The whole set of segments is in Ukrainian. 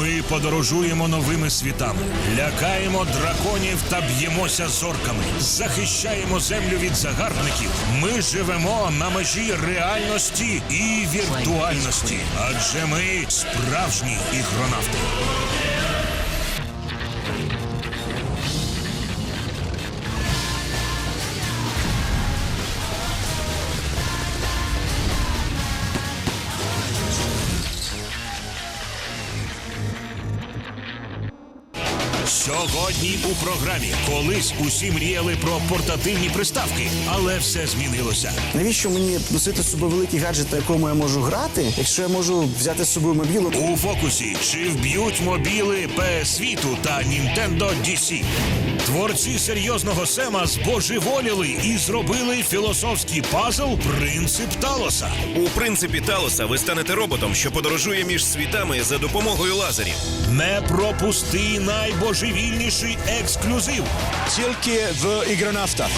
Ми подорожуємо новими світами, лякаємо драконів та б'ємося зорками, захищаємо землю від загарбників. Ми живемо на межі реальності і віртуальності. Адже ми справжні ігронавти. Сьогодні у програмі колись усі мріяли про портативні приставки, але все змінилося. Навіщо мені носити з собою великий гаджет, на якому я можу грати, якщо я можу взяти з собою мобілу? У фокусі чи вб'ють мобіли PS світу та Nintendo DC? Творці серйозного Сема збожеволіли і зробили філософський пазл Принцип Талоса. У принципі Талоса ви станете роботом, що подорожує між світами за допомогою лазерів. Не пропусти найбожевільніший ексклюзив. Тільки в ігронавтах.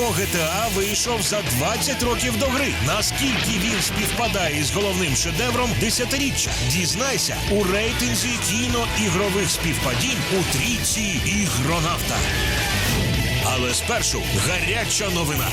По GTA вийшов за 20 років до гри. Наскільки він співпадає із головним шедевром десятиріччя? Дізнайся у рейтинзі кіноігрових співпадінь у трійці ігронавта. Але спершу гаряча новина.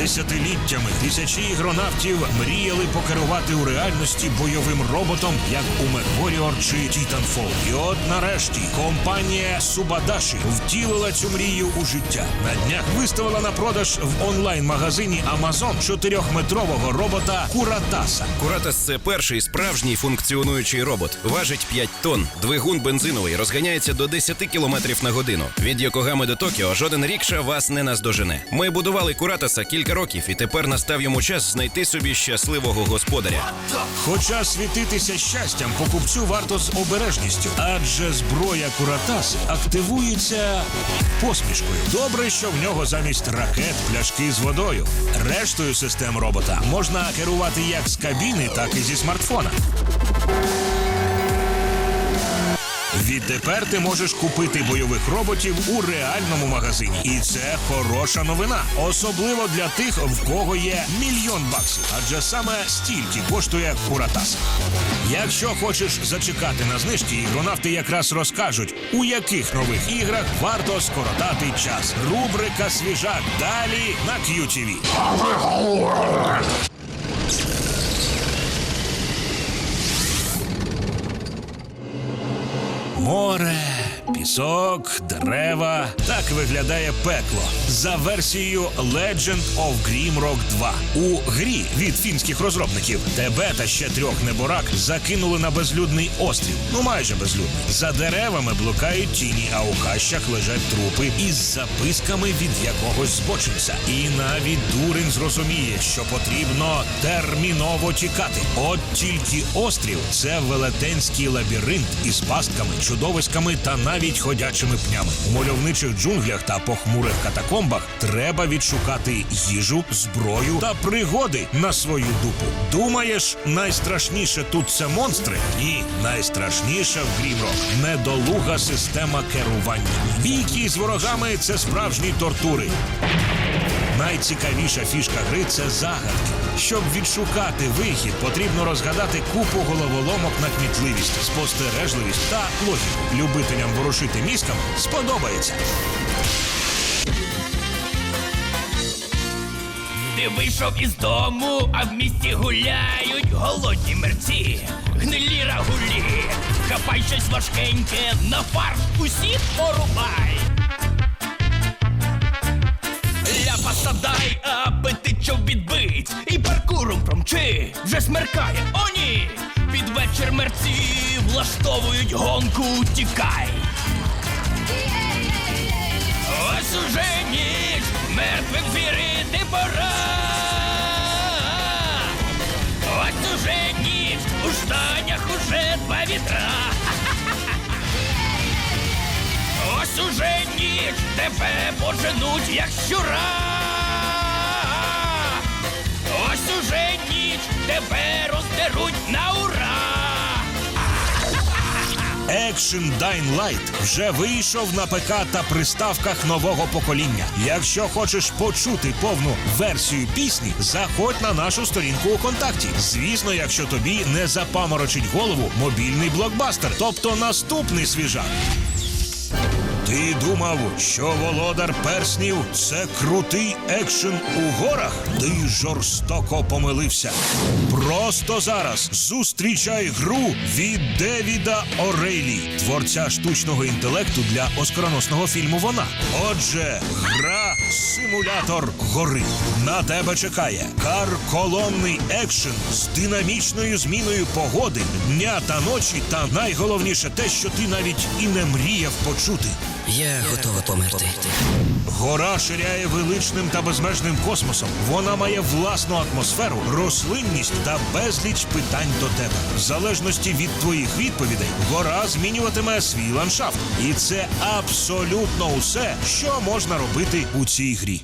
Десятиліттями тисячі ігронавтів мріяли покерувати у реальності бойовим роботом, як у MechWarrior чи Titanfall. І от нарешті компанія Субадаші втілила цю мрію у життя. На днях виставила на продаж в онлайн-магазині Amazon чотирьохметрового робота Куратаса. Куратас це перший справжній функціонуючий робот. Важить 5 тонн. Двигун бензиновий розганяється до 10 км на годину. Від Йокогами до Токіо жоден рікша вас не наздожене. Ми будували Куратаса кілька років, і тепер настав йому час знайти собі щасливого господаря. Хоча світитися щастям покупцю варто з обережністю, адже зброя Куратас активується посмішкою. Добре, що в нього замість ракет пляшки з водою. Рештою систем робота можна керувати як з кабіни, так і зі смартфона. Відтепер ти можеш купити бойових роботів у реальному магазині, і це хороша новина, особливо для тих, в кого є мільйон баксів. Адже саме стільки коштує Куратас. Якщо хочеш зачекати на знижки, ігронавти якраз розкажуть, у яких нових іграх варто скоротати час. Рубрика Свіжак далі на QTV. amore. Пісок, дерева. Так виглядає пекло за версією Legend of Grimrock 2. У грі від фінських розробників тебе та ще трьох неборак закинули на безлюдний острів. Ну майже безлюдний. За деревами блукають тіні, а у хащах лежать трупи із записками від якогось збочинця. І навіть дурень зрозуміє, що потрібно терміново тікати. От тільки острів це велетенський лабіринт із пастками, чудовиськами та навіть ходячими пнями. У мальовничих джунглях та похмурих катакомбах треба відшукати їжу, зброю та пригоди на свою дупу. Думаєш, найстрашніше тут це монстри? Ні, найстрашніше в Грімрок недолуга система керування. Бійки з ворогами це справжні тортури. Найцікавіша фішка гри це загадки. Щоб відшукати вихід, потрібно розгадати купу головоломок на кмітливість, спостережливість та логіку. Любителям ворушити мізками сподобається. Ти вийшов із дому, а в місті гуляють голодні мерці, гнилі рагулі, хапай щось важкеньке, на фарш усіх порубай. Ляпаса дай, апетит щоб відбить, і паркуром промчи, вже смеркає, о ні! Під вечір мерці влаштовують гонку, тікай. Ось уже ніч, мертвим вірити пора. Ось уже ніч, у штанях уже два вітра. Ось уже ніч, тебе поженуть, як щура. Уже ніч, тебе роздеруть на ура. Action Dying Light вже вийшов на ПК та приставках нового покоління. Якщо хочеш почути повну версію пісні, заходь на нашу сторінку у контакті. Звісно, якщо тобі не запаморочить голову мобільний блокбастер, тобто наступний свіжак. Ти думав, що володар перснів це крутий екшен у горах? Ти жорстоко помилився. Просто зараз зустрічай гру від Девіда Орейлі, творця штучного інтелекту для оскароносного фільму Вона. Отже, гра Симулятор гори. На тебе чекає карколомний екшен з динамічною зміною погоди, дня та ночі, та найголовніше те, що ти навіть і не мріяв почути. Я готова померти. Гора ширяє величним та безмежним космосом. Вона має власну атмосферу, рослинність та безліч питань до тебе. В залежності від твоїх відповідей, гора змінюватиме свій ландшафт. І це абсолютно усе, що можна робити у цій грі.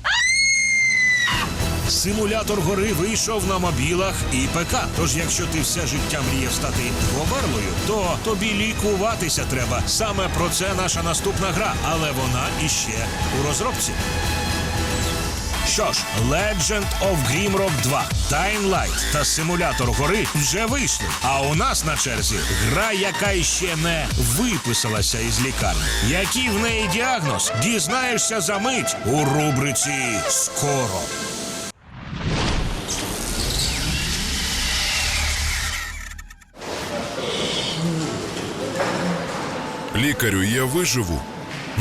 Симулятор гори вийшов на мобілах і ПК. Тож, якщо ти все життя мріяв стати говерлою, то тобі лікуватися треба. Саме про це наша наступна гра, але вона іще у розробці. Що ж, Legend of Grimrock 2, Dying Light та симулятор гори вже вийшли. А у нас на черзі гра, яка іще не виписалася із лікарні. Який в неї діагноз? Дізнаєшся за мить у рубриці Скоро. Лікарю, я виживу.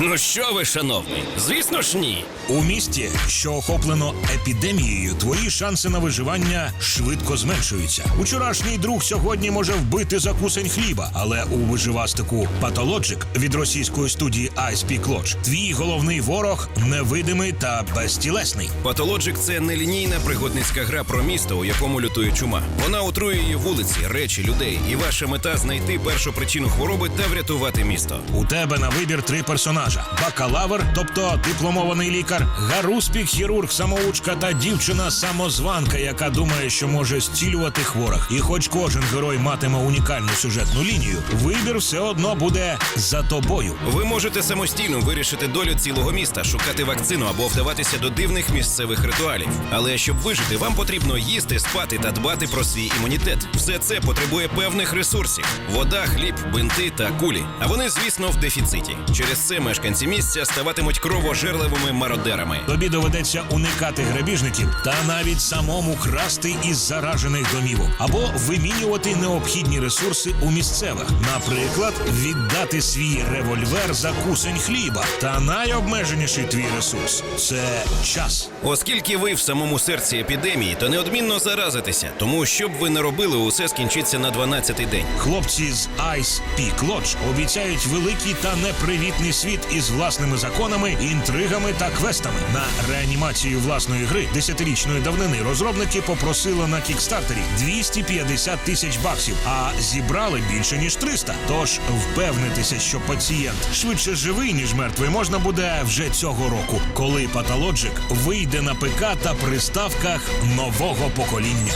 Ну що ви, шановний? Звісно ж ні. У місті, що охоплено епідемією, твої шанси на виживання швидко зменшуються. Учорашній друг сьогодні може вбити за кусень хліба, але у виживастику Pathologic від російської студії Peak Lodge твій головний ворог невидимий та безтілесний. Pathologic – це нелінійна пригодницька гра про місто, у якому лютує чума. Вона отруює вулиці, речі, людей, і ваша мета знайти першу причину хвороби та врятувати місто. У тебе на вибір три персонажа: бакалавр, тобто дипломований лікар, гаруспік, хірург, самоучка та дівчина-самозванка, яка думає, що може зцілювати хворих. І хоч кожен герой матиме унікальну сюжетну лінію, вибір все одно буде за тобою. Ви можете самостійно вирішити долю цілого міста, шукати вакцину або вдаватися до дивних місцевих ритуалів. Але щоб вижити, вам потрібно їсти, спати та дбати про свій імунітет. Все це потребує певних ресурсів: вода, хліб, бинти та кулі. А вони, звісно, в дефіциті. Через це мешканці місця ставатимуть кровожерливими мародерами. Тобі доведеться уникати грабіжників та навіть самому красти із заражених домівок або вимінювати необхідні ресурси у місцевих. Наприклад, віддати свій револьвер за кусень хліба. Та найобмеженіший твій ресурс це час. Оскільки ви в самому серці епідемії, то неодмінно заразитеся. Тому що б ви не робили, усе скінчиться на 12-й день. Хлопці з Ice Peak Lodge обіцяють великий та непривітний світ із власними законами, інтригами та квестами. На реанімацію власної гри десятирічної давнини розробники попросили на кікстартері 250 тисяч баксів, а зібрали більше ніж 300. Тож впевнитися, що пацієнт швидше живий ніж мертвий, можна буде вже цього року, коли Pathologic вийде на ПК та приставках нового покоління.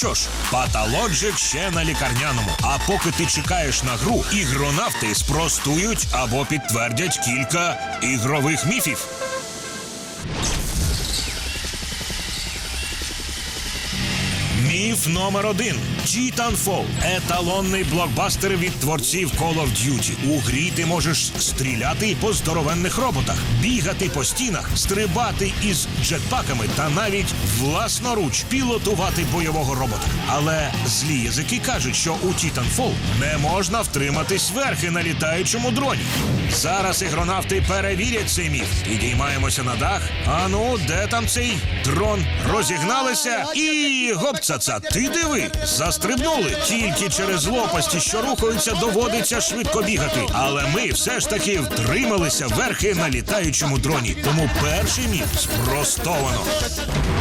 Що ж, Pathologic ще на лікарняному. А поки ти чекаєш на гру, ігронавти спростують або підтвердять кілька ігрових міфів. Міф номер один: Titanfall – еталонний блокбастер від творців Call of Duty. У грі ти можеш стріляти по здоровенних роботах, бігати по стінах, стрибати із джетпаками та навіть власноруч пілотувати бойового робота. Але злі язики кажуть, що у Titanfall не можна втриматись верхи на літаючому дроні. Зараз ігронавти перевірять цей міф. Підіймаємося на дах. А ну, де там цей дрон? Розігналися і гопцаца, ти диви, застрибнули. Тільки через лопасті, що рухаються, доводиться швидко бігати. Але ми все ж таки втрималися верхи на літаючому дроні. Тому перший міф спростовано.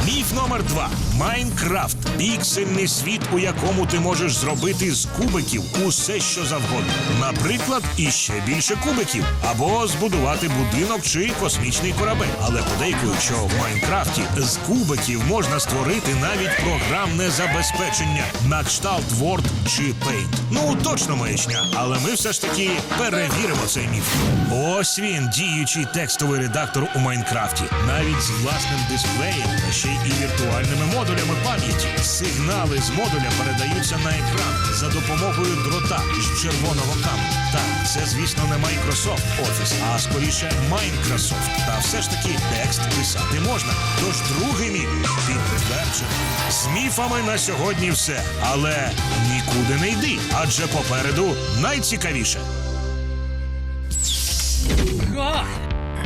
Міф номер два: Майнкрафт піксельний світ, у якому ти можеш зробити з кубиків усе, що завгодно. Наприклад, іще більше кубиків, або збудувати будинок чи космічний корабель. Але подейкують, що в Майнкрафті з кубиків можна створити навіть програмне забезпечення кшталт Word чи Paint. Ну точно маячня, але ми все ж таки перевіримо цей міф. Ось він, діючий текстовий редактор у Майнкрафті, навіть з власним дисплеєм та ще й віртуальними модулями пам'яті. Сигнали з модуля передаються на екран за допомогою дрота з червоного каменю. Так, це звісно не Microsoft Office, а скоріше Minecraft. Та все ж таки текст писати можна. Тож другий міф. З міфами на сьогодні все, але нікуди не йди, адже попереду найцікавіше.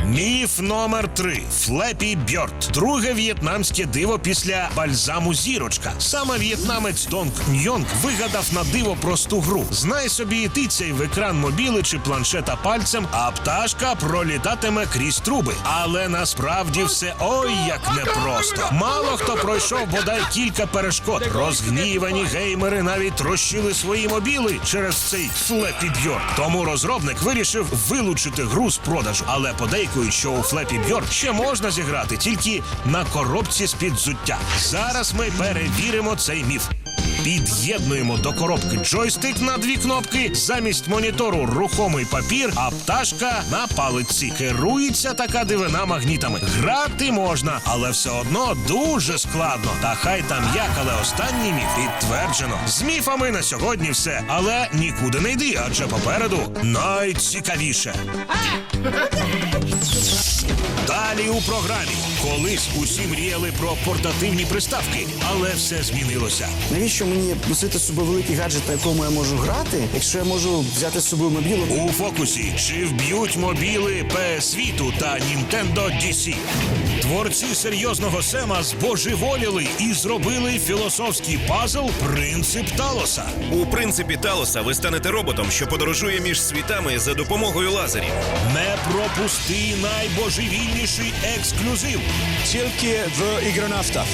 Міф номер три Флепі Бьорд. Друге в'єтнамське диво після бальзаму зірочка. Саме в'єтнамець Донг Ньонг вигадав на диво просту гру. Знай собі і ти цей в екран мобіли чи планшета пальцем, а пташка пролітатиме крізь труби. Але насправді все ой як непросто. Мало хто пройшов бодай кілька перешкод. Розгнівані геймери навіть трощили свої мобіли через цей Флепі Бьорд. Тому розробник вирішив вилучити гру з продажу. Але подейкують, що у Флепі Бьорд ще можна зіграти тільки на коробці з під взуття. Зараз ми перевіримо цей міф. Під'єднуємо до коробки джойстик на дві кнопки, замість монітору рухомий папір, а пташка на палиці. Керується така дивина магнітами. Грати можна, але все одно дуже складно. Та хай там як, але останній міф підтверджено. З міфами на сьогодні все. Але нікуди не йди, адже попереду найцікавіше. Далі у програмі. Колись усі мріяли про портативні приставки, але все змінилося. Навіщо мені носити з собою великий гаджет, на якому я можу грати, якщо я можу взяти з собою мобілу? У фокусі чи вб'ють мобіли PS світу та Nintendo DC? Творці серйозного Сема збожеволіли і зробили філософський пазл Принцип Талоса. У принципі Талоса ви станете роботом, що подорожує між світами за допомогою лазерів. Не пропусти найбожевільніший ексклюзив. Тільки в ігронавтах.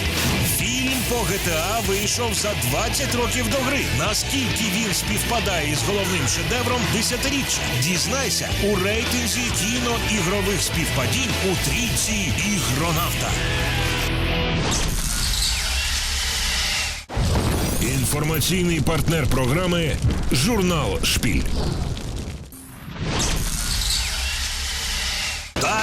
Фільм по GTA вийшов за 20 років до гри. Наскільки він співпадає із головним шедевром десятиріччя? Дізнайся у рейтинзі кіноігрових співпадінь у трійці ігронавта. Інформаційний партнер програми Журнал Шпіль.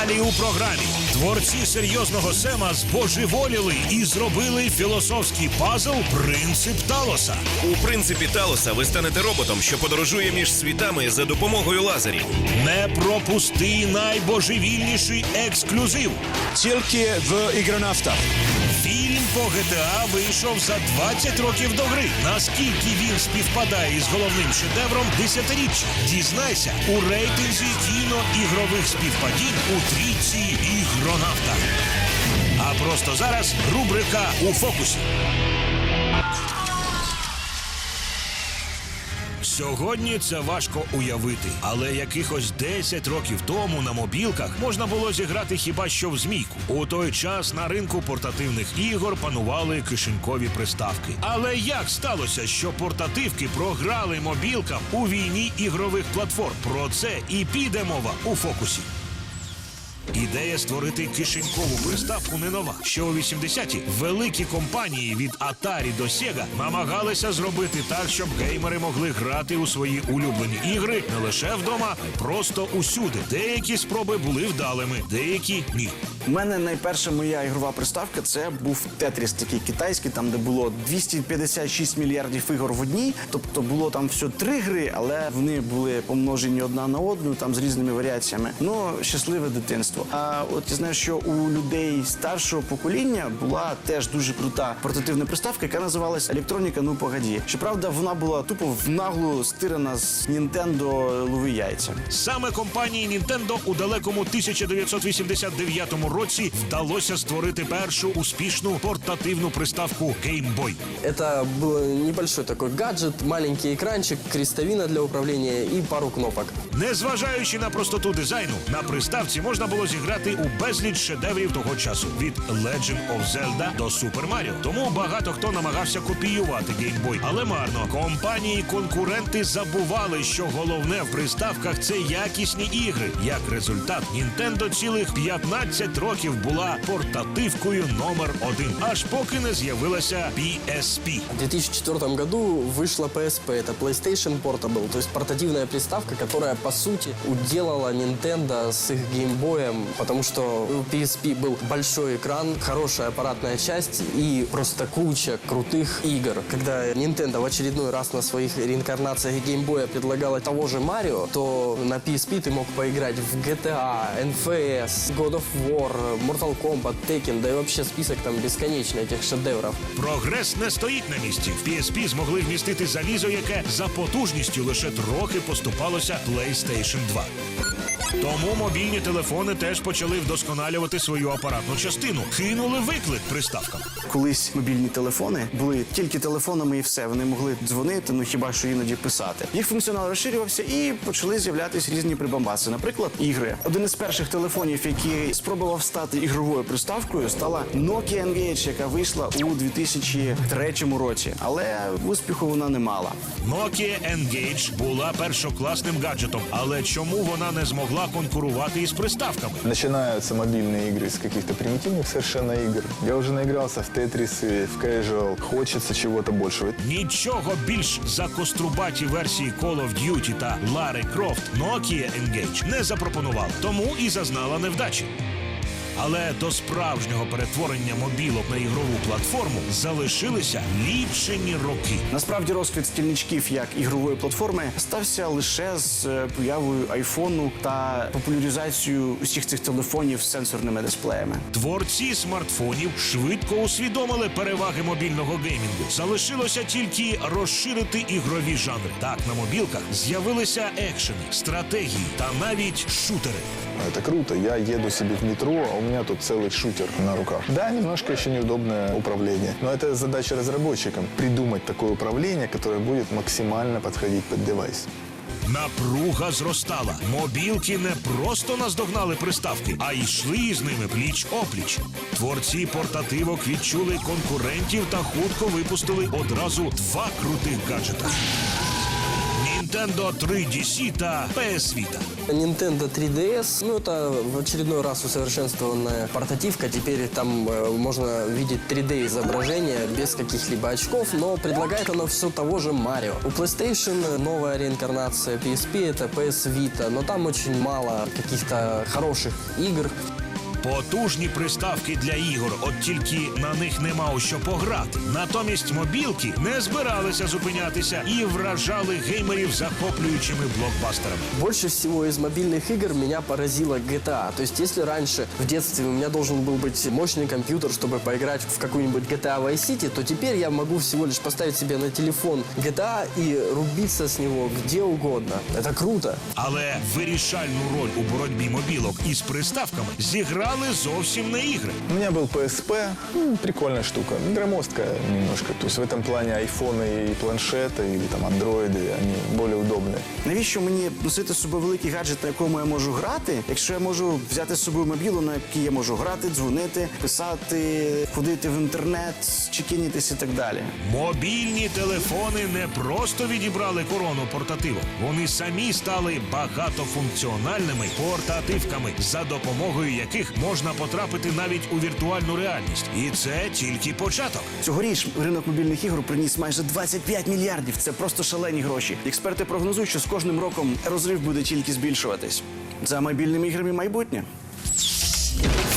Далі у програмі творці серйозного Сема збожеволіли і зробили філософський пазл Принцип Талоса. У принципі Талоса ви станете роботом, що подорожує між світами за допомогою лазерів. Не пропусти найбожевільніший ексклюзив. Тільки в ігронавтах. По GTA вийшов за 20 років до гри. Наскільки він співпадає із головним шедевром десятиріччя? Дізнайся у рейтинзі кіноігрових співпадінь у трійці ігронавта. А просто зараз рубрика у фокусі. Сьогодні це важко уявити, але якихось 10 років тому на мобілках можна було зіграти хіба що в змійку. У той час на ринку портативних ігор панували кишенькові приставки. Але як сталося, що портативки програли мобілкам у війні ігрових платформ? Про це і піде мова у фокусі. Ідея створити кишенькову приставку не нова. Ще у 80-ті великі компанії від Atari до Sega намагалися зробити так, щоб геймери могли грати у свої улюблені ігри не лише вдома, а й просто усюди. Деякі спроби були вдалими, деякі ні. У мене найперша моя ігрова приставка це був Тетріс, такий китайський, там де було 256 мільярдів ігор в одній. Тобто було там все три гри, але вони були помножені одна на одну, там з різними варіаціями. Ну, щасливе дитинство А от я знаю, що у людей старшого покоління була теж дуже крута портативна приставка, яка називалась Електроніка. Ну погоді. Щоправда, вона була тупо в наглу стирана з Нінтендо лови яйця. Саме компанії Nintendo у далекому 1989 році вдалося створити першу успішну портативну приставку Game Boy. Это был небольшой такой гаджет, маленький экранчик, крестовина для управления и пару кнопок. Незважаючи на простоту дизайну, на приставці можна було вдалося зіграти у безліч шедеврів того часу від Legend of Zelda до Super Mario. Тому багато хто намагався копіювати Boy, але марно. Компанії конкуренти забували, що головне в приставках це якісні ігри. Як результат, Nintendo цілих 15 років була портативкою номер один, аж поки не з'явилася PSP. В 2004 году вышла PSP, это PlayStation Portable, то есть портативная приставка, которая, по сути, уделала Nintendo с их геймбоем, потому что у PSP был большой экран, хорошая аппаратная часть и просто куча крутых игр. Когда Nintendo в очередной раз на своих реинкарнациях геймбоя предлагала того же Марио, то на PSP ты мог поиграть в GTA, NFS, God of War, Mortal Kombat, Tekken, да и вообще список там бесконечный этих шедевров. Прогрес не стоїть на місці. В PSP змогли вмістити залізо, яке за потужністю лише трохи поступалося PlayStation 2. Тому мобільні телефони теж почали вдосконалювати свою апаратну частину, кинули виклик приставкам. Колись мобільні телефони були тільки телефонами і все. Вони могли дзвонити, ну хіба що іноді писати. Їх функціонал розширювався і почали з'являтися різні прибамбаси. Наприклад, ігри. Один із перших телефонів, який спробував стати ігровою приставкою, стала Nokia Engage, яка вийшла у 2003 році. Але успіху вона не мала. Nokia Engage була першокласним гаджетом, але чому вона не змогла конкурувати із приставками? Начинаются мобильные игры с каких-то примитивных совершенно игр. Я уже наигрался в Тетрис, в Casual. Хочется чего-то большего. Нічого більш за кострубаті версії Call of Duty та Лари Крофт Nokia Engage не запропонувала, тому і зазнала невдачі. Але до справжнього перетворення мобілок на ігрову платформу залишилися лічені роки. Насправді розквіт стільничків як ігрової платформи стався лише з е, появою айфону та популяризацією усіх цих телефонів з сенсорними дисплеями. Творці смартфонів швидко усвідомили переваги мобільного геймінгу. Залишилося тільки розширити ігрові жанри. Так на мобілках з'явилися екшени, стратегії та навіть шутери. Это круто. Я еду себе в метро, а у меня тут целый шутер на руках. Да, немножко еще неудобное управление. Но это задача разработчикам. Придумать такое управление, которое будет максимально подходить под девайс. Напруга зростала. Мобілки не просто наздогнали приставки, а йшли з ними пліч опліч. Творці портативок відчули конкурентів та хутко випустили одразу два крутих гаджета: Nintendo 3DC та PS Vita. Nintendo 3DS, ну это в очередной раз усовершенствованная портативка. Теперь там э, можно видеть 3D изображение без каких-либо очков, но предлагает оно все того же Марио. У PlayStation новая реинкарнация PSP, это PS Vita, но там очень мало каких-то хороших игр. Потужні приставки для ігор, от тільки на них нема у що пограти. Натомість мобілки не збиралися зупинятися і вражали геймерів захоплюючими блокбастерами. Больше всего из мобильных игр меня поразила GTA. То есть, если раньше в детстве у меня должен был быть мощный компьютер, чтобы поиграть в какую-нибудь GTA Vice City, то теперь я могу всего лишь поставить себе на телефон GTA и рубиться с него где угодно. Это круто. Але вирішальну роль у боротьбі мобілок із приставками зіграли зовсім не ігри. У меня был PSP. Ну, прикольная штука. Громоздкая немножко. То есть в этом плане айфоны и планшеты или там андроиды, они более удобные. Навіщо мені носити з собою великий гаджет, на якому я можу грати, якщо я можу взяти з собою мобілу, на який я можу грати, дзвонити, писати, ходити в інтернет, чекінітись і так далі. Мобільні телефони не просто відібрали корону портативок. Вони самі стали багатофункціональними портативками, за допомогою яких можна потрапити навіть у віртуальну реальність. І це тільки початок. Цьогоріч ринок мобільних ігор приніс майже 25 мільярдів. Це просто шалені гроші. Експерти прогнозують, що з кожним роком розрив буде тільки збільшуватись. За мобільними іграми майбутнє.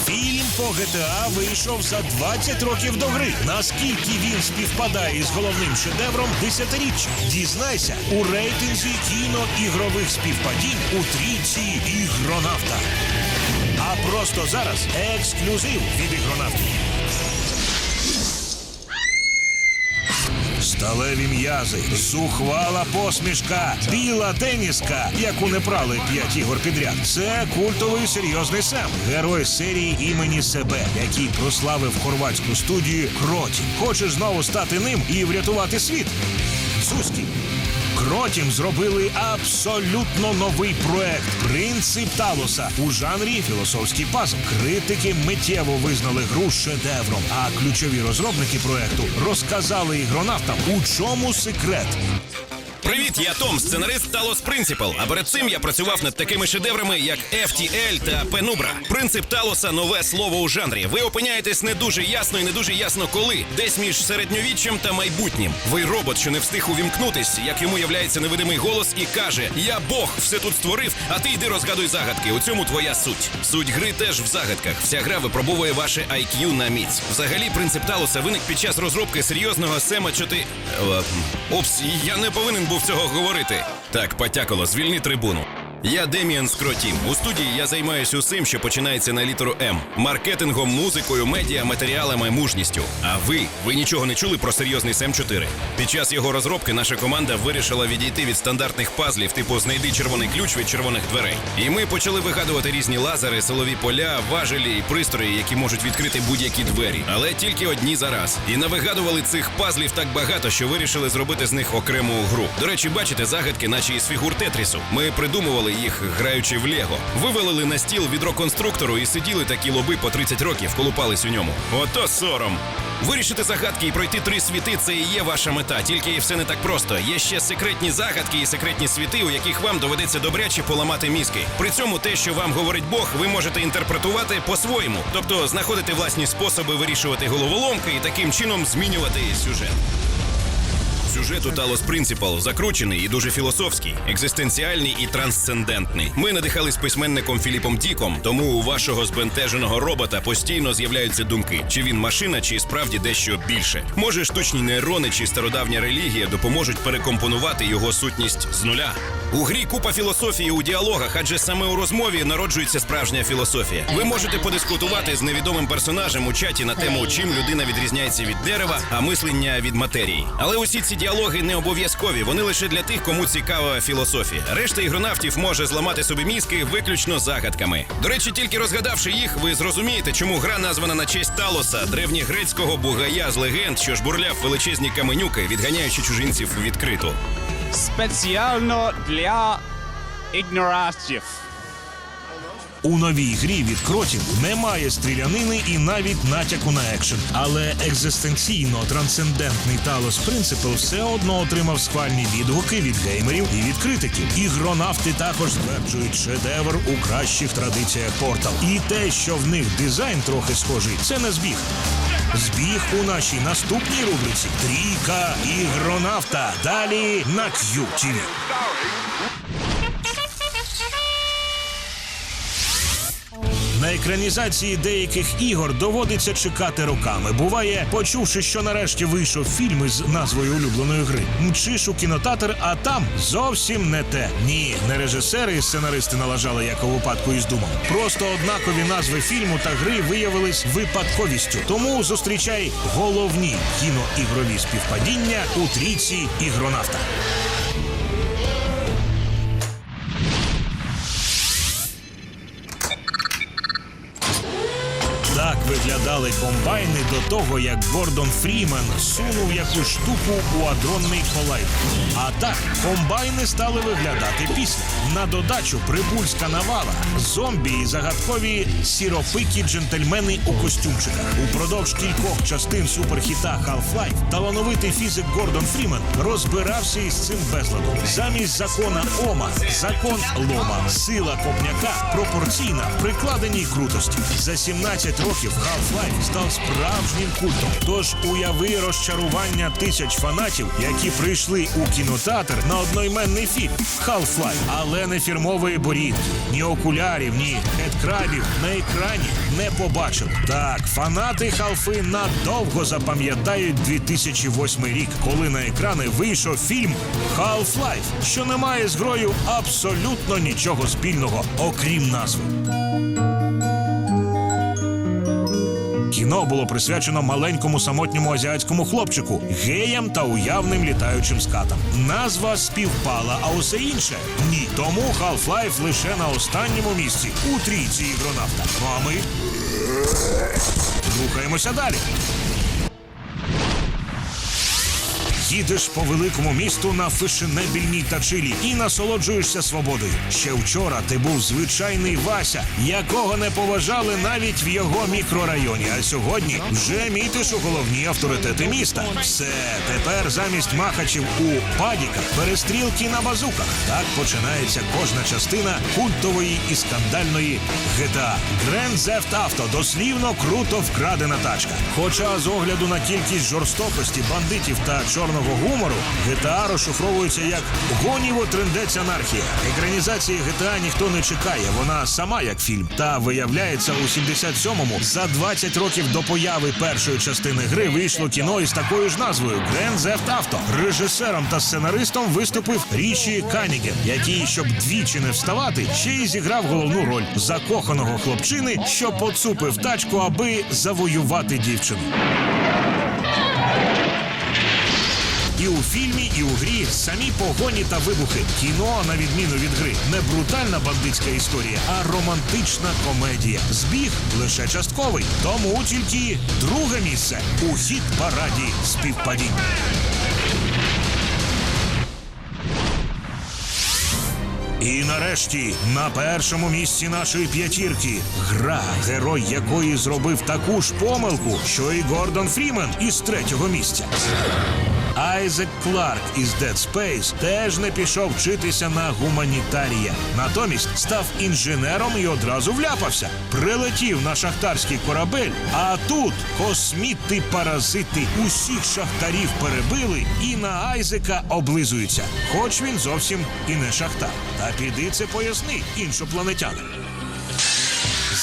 Фільм по GTA вийшов за 20 років до гри. Наскільки він співпадає із головним шедевром десятиріччя? Дізнайся у рейтинзі кіноігрових співпадінь у трійці ігронавта. А просто зараз ексклюзив від ігронавтів. Сталеві м'язи, зухвала посмішка, біла теніска, яку не прали п'ять ігор підряд. Це культовий серйозний Сем, герой серії імені себе, який прославив хорватську студію Кроті. Хочеш знову стати ним і врятувати світ? Зузькі. Кротім зробили абсолютно новий проект Принцип Талоса у жанрі філософський пазл. Критики миттєво визнали гру шедевром, а ключові розробники проекту розказали ігронавтам, у чому секрет. Привіт, я Том, сценарист Talos Principle. А перед цим я працював над такими шедеврами, як FTL та Penumbra. Принцип Талоса нове слово у жанрі. Ви опиняєтесь не дуже ясно і не дуже ясно коли, десь між середньовіччям та майбутнім. Ви робот, що не встиг увімкнутись, як йому являється невидимий голос і каже: Я Бог, все тут створив, а ти йди розгадуй загадки. У цьому твоя суть. Суть гри теж в загадках. Вся гра випробовує ваше IQ на міць. Взагалі, принцип Талоса виник під час розробки серйозного сема 4... Е, Опс, я не повинен був цього говорити. Так, потякало, звільни трибуну. Я Деміан Скротім. У студії я займаюся усім, що починається на літеру М: маркетингом, музикою, медіа, матеріалами, мужністю. А ви, ви нічого не чули про серйозний Сем 4 Під час його розробки наша команда вирішила відійти від стандартних пазлів, типу знайди червоний ключ від червоних дверей. І ми почали вигадувати різні лазери, силові поля, важелі і пристрої, які можуть відкрити будь-які двері, але тільки одні за раз. І навигадували цих пазлів так багато, що вирішили зробити з них окрему гру. До речі, бачите загадки, наче із фігур Тетрісу. Ми придумували їх, граючи в Лего. Вивалили на стіл відро конструктору і сиділи такі лоби по 30 років, колупались у ньому. Ото сором. Вирішити загадки і пройти три світи це і є ваша мета. Тільки все не так просто. Є ще секретні загадки і секретні світи, у яких вам доведеться добряче поламати мізки. При цьому те, що вам говорить Бог, ви можете інтерпретувати по-своєму, тобто знаходити власні способи вирішувати головоломки і таким чином змінювати сюжет. Сюжет у талос принципал закручений і дуже філософський, екзистенціальний і трансцендентний. Ми надихались письменником Філіпом Діком, тому у вашого збентеженого робота постійно з'являються думки: чи він машина, чи справді дещо більше. Може, штучні нейрони чи стародавня релігія допоможуть перекомпонувати його сутність з нуля. У грі купа філософії у діалогах, адже саме у розмові народжується справжня філософія. Ви можете подискутувати з невідомим персонажем у чаті на тему, чим людина відрізняється від дерева, а мислення від матерії. Але усі ці діалоги не обов'язкові. Вони лише для тих, кому цікава філософія. Решта ігронавтів може зламати собі мізки виключно загадками. До речі, тільки розгадавши їх, ви зрозумієте, чому гра названа на честь Талоса, древньогрецького бугая з легенд, що жбурляв величезні каменюки, відганяючи чужинців відкрито. Спеціально для ігноратів. У новій грі від кротів немає стрілянини і навіть натяку на екшен. Але екзистенційно трансцендентний Talos Principle все одно отримав схвальні відгуки від геймерів і від критиків. Ігронавти також стверджують шедевр у кращих традиціях Portal. І те, що в них дизайн трохи схожий, це не збіг. Збіг у нашій наступній рубриці Трійка ігронавта. Далі на QTV. Екранізації деяких ігор доводиться чекати роками. Буває, почувши, що нарешті вийшов фільм із назвою улюбленої гри. Мчиш у кінотеатр, а там зовсім не те. Ні, не режисери і сценаристи налажали, як у випадку із думом. Просто однакові назви фільму та гри виявились випадковістю. Тому зустрічай головні кіноігрові співпадіння у трійці ігронавта. Виглядали комбайни до того, як Гордон Фрімен сунув якусь штуку у адронний колайдер. А так, комбайни стали виглядати після. На додачу прибульська навала, зомбі і загадкові сіропикі джентльмени у костюмчиках. Упродовж кількох частин суперхіта Half-Life талановитий фізик Гордон Фрімен розбирався із цим безладом. Замість закона Ома, закон Лома, сила копняка пропорційна прикладеній крутості. За 17 років Half-Life став справжнім культом. Тож уяви розчарування тисяч фанатів, які прийшли у кінотеатр на одноіменний фільм Half-Life. Але не фірмової борідки, ні окулярів, ні хедкрабів на екрані не побачили. Так, фанати Халфи надовго запам'ятають 2008 рік, коли на екрани вийшов фільм Half-Life, що не має з грою абсолютно нічого спільного, окрім назви. Кіно було присвячено маленькому самотньому азіатському хлопчику, геям та уявним літаючим скатам. Назва співпала, а усе інше ні. Тому Half-Life лише на останньому місці у трійці ігронавта. Ну а ми рухаємося далі. Їдеш по великому місту на фешенебільній тачилі і насолоджуєшся свободою. Ще вчора ти був звичайний Вася, якого не поважали навіть в його мікрорайоні. А сьогодні вже мітиш у головні авторитети міста. Все тепер замість махачів у падіках перестрілки на базуках. Так починається кожна частина культової і скандальної GTA. Grand Theft Auto дослівно круто вкрадена тачка. Хоча з огляду на кількість жорстокості, бандитів та чорного гумору, GTA розшифровується як гоніво трендець анархія. Екранізації GTA ніхто не чекає. Вона сама як фільм. Та виявляється, у 77-му, за 20 років до появи першої частини гри, вийшло кіно із такою ж назвою Grand Theft Auto. Режисером та сценаристом виступив Річі Каніген, який, щоб двічі не вставати, ще й зіграв головну роль закоханого хлопчини, що поцупив тачку, аби завоювати дівчину. У фільмі, і у грі самі погоні та вибухи. Кіно, на відміну від гри, не брутальна бандитська історія, а романтична комедія. Збіг лише частковий. Тому тільки друге місце у хіт параді співпадінь. І нарешті на першому місці нашої п'ятірки гра, герой якої зробив таку ж помилку, що і Гордон Фрімен із третього місця. Айзек Кларк із Dead Space теж не пішов вчитися на гуманітарія. Натомість став інженером і одразу вляпався. Прилетів на шахтарський корабель, а тут косміти паразити усіх шахтарів перебили і на Айзека облизуються. Хоч він зовсім і не шахтар. Та піди це поясни іншопланетянам.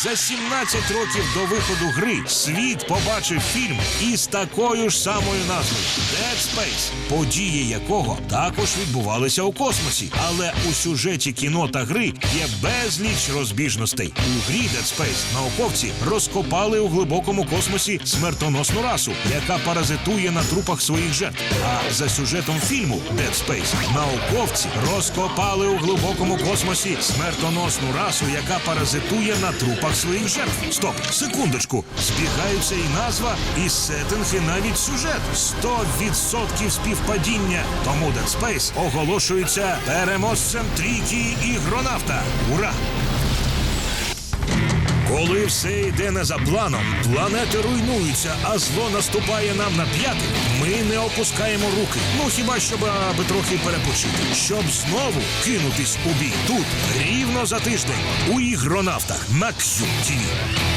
За 17 років до виходу гри світ побачив фільм із такою ж самою назвою Dead Space, події якого також відбувалися у космосі. Але у сюжеті кіно та гри є безліч розбіжностей. У грі Dead Space науковці розкопали у глибокому космосі смертоносну расу, яка паразитує на трупах своїх жертв. А за сюжетом фільму Dead Space науковці розкопали у глибокому космосі смертоносну расу, яка паразитує на трупах своїх жертв. Стоп, секундочку. Збігаються і назва, і сеттинг, і навіть сюжет. 100% співпадіння. Тому Dead Space оголошується переможцем трійки ігронавта. Ура! Коли все йде не за планом, планети руйнуються, а зло наступає нам на п'яти, ми не опускаємо руки. Ну хіба щоб аби трохи перепочити, щоб знову кинутись у бій тут рівно за тиждень у ігронавтах на QTV.